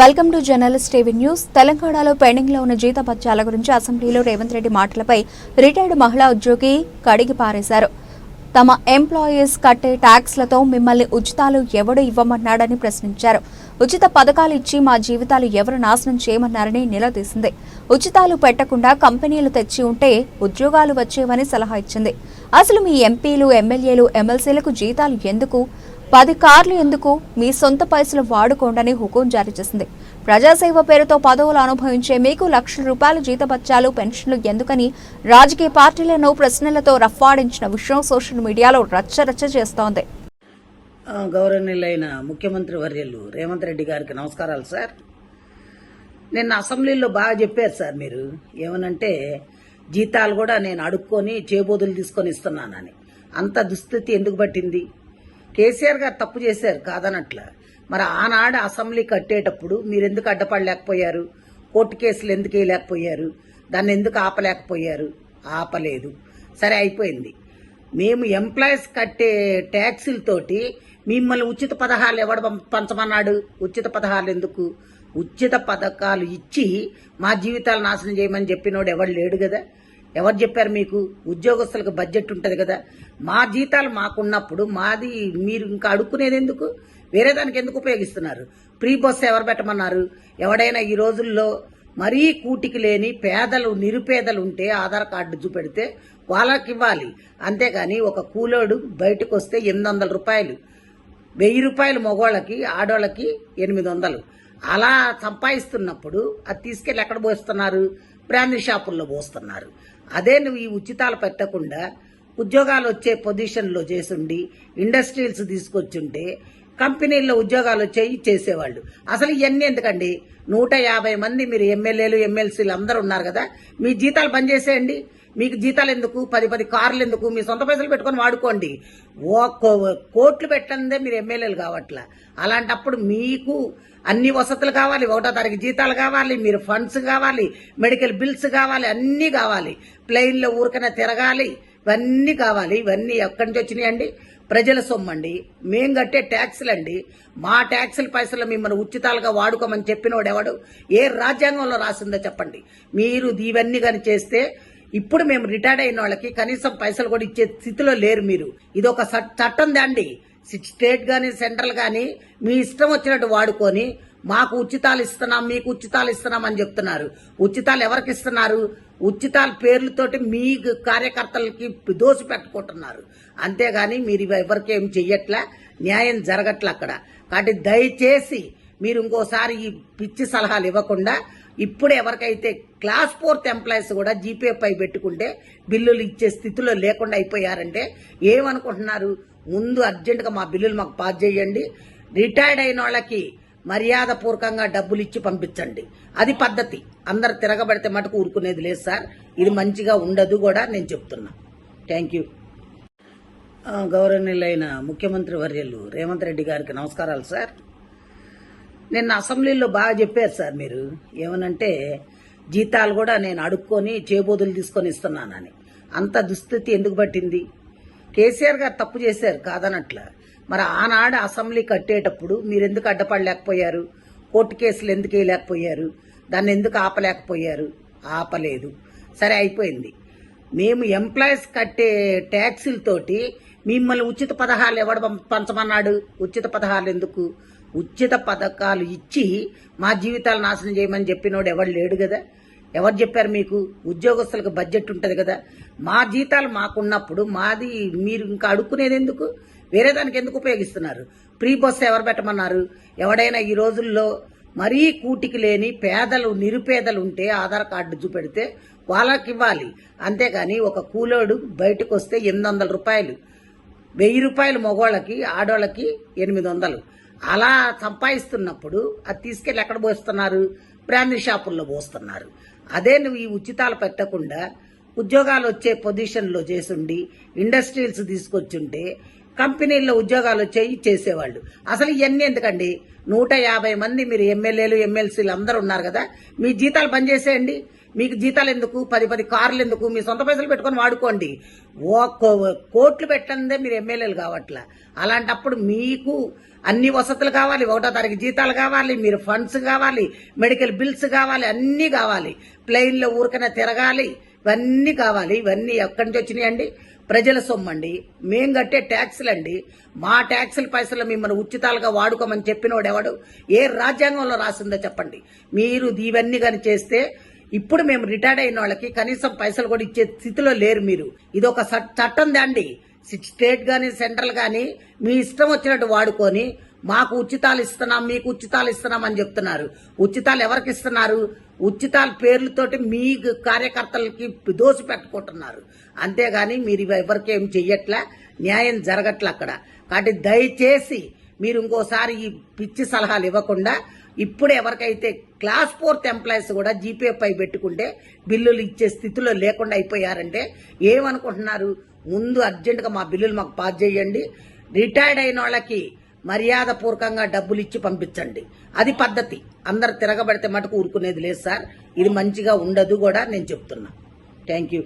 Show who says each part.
Speaker 1: Welcome to journalist TV news. తెలంగాణలో పెండింగ్లో ఉన్న జీతభత్యాల గురించి అసెంబ్లీలో రేవంత్ రెడ్డి మాటలపై రిటైర్డ్ మహిళా ఉద్యోగి కడిగి పారేశారు. తమ ఎంప్లాయీస్ కట్టే ట్యాక్స్లతో మిమ్మల్ని ఉచితాలు ఎవడు ఇవ్వమన్నాడని ప్రశ్నించారు. ఉచిత పథకాలు ఇచ్చి మా జీవితాలు ఎవరు నాశనం చేయమన్నారని నిలదీసింది. ఉచితాలు పెట్టకుండా కంపెనీలు తెచ్చి ఉంటే ఉద్యోగాలు వచ్చేవని సలహా ఇచ్చింది. అసలు మీ ఎంపీలు ఎమ్మెల్యేలు ఎమ్మెల్సీలకు జీతాలు ఎందుకు? పది కార్లు ఎందుకు? మీ సొంత పైసలు వాడుకోండని హుకుం జారీ చేసింది. ప్రజాసేవ పేరుతో పదవులు అనుభవించే మీకు లక్షల రూపాయల జీతభత్యాలు పెన్షన్లు ఎందుకని రాజకీయ పార్టీలను ప్రశ్నలతో రఫ్ఫాడించిన విషయం సోషల్ మీడియాలో రచ్చరచ్చ చేస్తోంది.
Speaker 2: గౌరవనీయులైన ముఖ్యమంత్రి వర్యులు రేవంత్ రెడ్డి గారికి నమస్కారాలు సార్. నిన్న అసెంబ్లీలో బాగా చెప్పారు సార్ మీరు. ఏమనంటే జీతాలు కూడా నేను అడుక్కొని చేబోదులు తీసుకొని ఇస్తున్నానని. అంత దుస్థితి ఎందుకు పట్టింది? కేసీఆర్ గారు తప్పు చేశారు కాదనట్ల. మరి ఆనాడు అసెంబ్లీ కట్టేటప్పుడు మీరు ఎందుకు అడ్డపడలేకపోయారు? కోర్టు కేసులు ఎందుకు వేయలేకపోయారు? దాన్ని ఎందుకు ఆపలేకపోయారు? ఆపలేదు. సరే అయిపోయింది. మేము ఎంప్లాయీస్ కట్టే ట్యాక్సీలతోటి మిమ్మల్ని ఉచిత పథకాలు ఎవడు పంచమన్నాడు? ఉచిత పథకాలు ఎందుకు? ఉచిత పథకాలు ఇచ్చి మా జీవితాలు నాశనం చేయమని చెప్పినోడు ఎవడు లేడు కదా ఎవరు చెప్పారు మీకు? ఉద్యోగస్తులకు బడ్జెట్ ఉంటుంది కదా మా జీతాలు మాకున్నప్పుడు మాది మీరు ఇంకా అడుక్కునేది ఎందుకు? వేరే దానికి ఎందుకు ఉపయోగిస్తున్నారు? ప్రీ బస్ ఎవరు పెట్టమన్నారు? ఎవడైనా ఈ రోజుల్లో మరీ కూటికి లేని పేదలు నిరుపేదలు ఉంటే ఆధార్ కార్డు చూపెడితే వాళ్ళకి ఇవ్వాలి అంతేగాని ఒక కూలోడు బయటకు వస్తే ఎనిమిది వందల రూపాయలు. వెయ్యి రూపాయలు మగవాళ్ళకి ఆడోళ్ళకి ఎనిమిది వందలు అలా సంపాదిస్తున్నప్పుడు అది తీసుకెళ్ళి ఎక్కడ పోస్తున్నారు? బ్రాండ్ షాపుల్లో పోస్తున్నారు. అదే నువ్వు ఈ ఉచితాలు పెట్టకుండా ఉద్యోగాలు వచ్చే పొజిషన్లో చేసుండి ఇండస్ట్రీస్ తీసుకొచ్చుంటే కంపెనీల్లో ఉద్యోగాలు వచ్చేవి చేసేవాళ్ళు. అసలు ఇవన్నీ ఎందుకండి? నూట యాభై మంది మీరు ఎమ్మెల్యేలు ఎమ్మెల్సీలు అందరూ ఉన్నారు కదా మీ జీతాలు బంద్ చేసేయండి మీకు జీతాలు ఎందుకు? పది పది కార్లు ఎందుకు? మీ సొంత పైసలు పెట్టుకొని వాడుకోండి. ఓ కో- కోట్లు పెట్టందే మీరు ఎమ్మెల్యేలు కావట్లా. అలాంటప్పుడు మీకు అన్ని వసతులు కావాలి ఒకటో తారీఖు జీతాలు కావాలి మీరు ఫండ్స్ కావాలి మెడికల్ బిల్స్ కావాలి అన్నీ కావాలి. ప్లెయిన్లో ఊరికనే తిరగాలి ఇవన్నీ కావాలి ఇవన్నీ ఎక్కడి నుంచి వచ్చినాయండి? ప్రజల సొమ్మండి. మేం కట్టే ట్యాక్సులండి. మా ట్యాక్సుల పైసలు మిమ్మల్ని ఉచితాలుగా వాడుకోమని చెప్పినోడు ఎవడు ఏ రాజ్యాంగంలో రాసిందో చెప్పండి. మీరు ఇవన్నీ కానీ చేస్తే ఇప్పుడు మేము రిటైర్డ్ అయిన వాళ్ళకి కనీసం పైసలు కూడా ఇచ్చే స్థితిలో లేరు మీరు. ఇది ఒక చట్టం దాండి. స్టేట్ కానీ సెంట్రల్ కానీ మీ ఇష్టం వచ్చినట్టు వాడుకొని మాకు ఉచితాలు ఇస్తున్నాం మీకు ఉచితాలు ఇస్తున్నాం అని చెప్తున్నారు. ఉచితాలు ఎవరికి ఇస్తున్నారు? ఉచితాల పేర్లతోటి మీ కార్యకర్తలకి దోసి పెట్టుకుంటున్నారు. అంతేగాని మీరు ఇవి ఎవరికి చెయ్యట్లా? న్యాయం జరగట్లే అక్కడ. కాబట్టి దయచేసి మీరు ఇంకోసారి ఈ పిచ్చి సలహాలు ఇవ్వకుండా ఇప్పుడు ఎవరికైతే క్లాస్ ఫోర్త్ ఎంప్లాయీస్ కూడా జీపే పై పెట్టుకుంటే బిల్లులు ఇచ్చే స్థితిలో లేకుండా అయిపోయారంటే ఏమనుకుంటున్నారు? ముందు అర్జెంటుగా మా బిల్లులు మాకు పాస్ చేయండి. రిటైర్డ్ అయిన వాళ్ళకి మర్యాదపూర్వకంగా డబ్బులు ఇచ్చి పంపించండి. అది పద్ధతి. అందరు తిరగబడితే మటుకు ఊరుకునేది లేదు సార్. ఇది మంచిగా ఉండదు కూడా నేను చెప్తున్నా. థ్యాంక్ యూ గౌరవనీయులైన ముఖ్యమంత్రి వర్యలు రేవంత్ రెడ్డి గారికి నమస్కారాలు సార్. నిన్న అసెంబ్లీలో బాగా చెప్పారు సార్ మీరు. ఏమనంటే జీతాలు కూడా నేను అడుక్కొని చేబోదులు తీసుకొని ఇస్తున్నానని. అంత దుస్థితి ఎందుకు పట్టింది? కేసీఆర్ గారు తప్పు చేశారు కాదనట్లా. మరి ఆనాడు అసెంబ్లీ కట్టేటప్పుడు మీరు ఎందుకు అడ్డపడలేకపోయారు? కోర్టు కేసులు ఎందుకు వేయలేకపోయారు? దాన్ని ఎందుకు ఆపలేకపోయారు? ఆపలేదు. సరే అయిపోయింది. మేము ఎంప్లాయీస్ కట్టే ట్యాక్సీలతోటి మిమ్మల్ని ఉచిత పథకాలు ఎవడు పంచమన్నాడు? ఉచిత పథకాలు ఎందుకు? ఉచిత పథకాలు ఇచ్చి మా జీవితాలు నాశనం చేయమని చెప్పినోడు ఎవడు లేడు కదా ఎవరు చెప్పారు మీకు? ఉద్యోగస్తులకు బడ్జెట్ ఉంటుంది కదా మా జీతాలు మాకున్నప్పుడు మాది మీరు ఇంకా అడుక్కునేది ఎందుకు? వేరే దానికి ఎందుకు ఉపయోగిస్తున్నారు? ప్రీ బస్సు ఎవరు పెట్టమన్నారు? ఎవడైనా ఈ రోజుల్లో మరీ కూటికి లేని పేదలు నిరుపేదలు ఉంటే ఆధార్ కార్డు చూపెడితే వాళ్ళకి ఇవ్వాలి అంతేగాని ఒక కూలోడు బయటకు వస్తే ఎనిమిది వందల రూపాయలు. వెయ్యి రూపాయలు మగవాళ్ళకి ఆడోళ్ళకి ఎనిమిది వందలు అలా సంపాదిస్తున్నప్పుడు అది తీసుకెళ్ళి ఎక్కడ పోస్తున్నారు? బ్రాండ్ షాపుల్లో పోస్తున్నారు. అదే నువ్వు ఈ ఉచితాలు పెట్టకుండా ఉద్యోగాలు వచ్చే పొజిషన్లో చేసుండి ఇండస్ట్రీస్ తీసుకొచ్చుంటే కంపెనీల్లో ఉద్యోగాలు వచ్చాయి చేసేవాళ్ళు. అసలు ఇవన్నీ ఎందుకండి? నూట యాభై మంది మీరు ఎమ్మెల్యేలు ఎమ్మెల్సీలు అందరూ ఉన్నారు కదా? మీ జీతాలు పనిచేసేయండి చేసేయండి. మీకు జీతాలు ఎందుకు? పది పది కార్లు ఎందుకు? మీ సొంత పైసలు పెట్టుకొని వాడుకోండి. ఓ కో- కోట్లు పెట్టందే మీరు ఎమ్మెల్యేలు కావట్లా. అలాంటప్పుడు మీకు అన్ని వసతులు కావాలి ఒకటో తారీఖు జీతాలు కావాలి మీరు ఫండ్స్ కావాలి మెడికల్ బిల్స్ కావాలి అన్నీ కావాలి. ప్లెయిన్లో ఊరికనే తిరగాలి ఇవన్నీ కావాలి. ఇవన్నీ ఎక్కడి నుంచి వచ్చినాయండి? ప్రజల సొమ్మండి. మేం కట్టే ట్యాక్సులండి. మా ట్యాక్సుల పైసలు మిమ్మల్ని ఉచితాలుగా వాడుకోమని చెప్పినోడు ఎవడు ఏ రాజ్యాంగంలో రాసిందో చెప్పండి. మీరు ఇవన్నీ కానీ చేస్తే ఇప్పుడు మేము రిటైర్డ్ అయిన వాళ్ళకి కనీసం పైసలు కూడా ఇచ్చే స్థితిలో లేరు మీరు. ఇది ఒక చట్టం దాండి. స్టేట్ కానీ సెంట్రల్ కానీ మీ ఇష్టం వచ్చినట్టు వాడుకొని మాకు ఉచితాలు ఇస్తున్నాం మీకు ఉచితాలు ఇస్తున్నాం అని చెప్తున్నారు. ఉచితాలు ఎవరికి ఇస్తున్నారు? ఉచితాల పేర్లతోటి మీ కార్యకర్తలకి దోసి పెట్టుకుంటున్నారు. అంతేగాని మీరు ఇవి ఎవరికి ఏం చెయ్యట్లే? న్యాయం జరగట్లే అక్కడ. కాబట్టి దయచేసి మీరు ఇంకోసారి ఈ పిచ్చి సలహాలు ఇవ్వకుండా ఇప్పుడు ఎవరికైతే క్లాస్ ఫోర్త్ ఎంప్లాయీస్ కూడా జీపే పై పెట్టుకుంటే బిల్లులు ఇచ్చే స్థితిలో లేకుండా అయిపోయారంటే ఏమనుకుంటున్నారు? ముందు అర్జెంటుగా మా బిల్లులు మాకు పాస్ చేయండి. రిటైర్డ్ అయిన వాళ్ళకి మర్యాద పూర్వకంగా డబ్బులు ఇచ్చి పంపించండి. అది పద్ధతి. అందరు తిరగబడితే మటుకు ఊరుకునేది లేదు సార్. ఇది మంచిగా ఉండదు కూడా నేను చెప్తున్నా. Thank you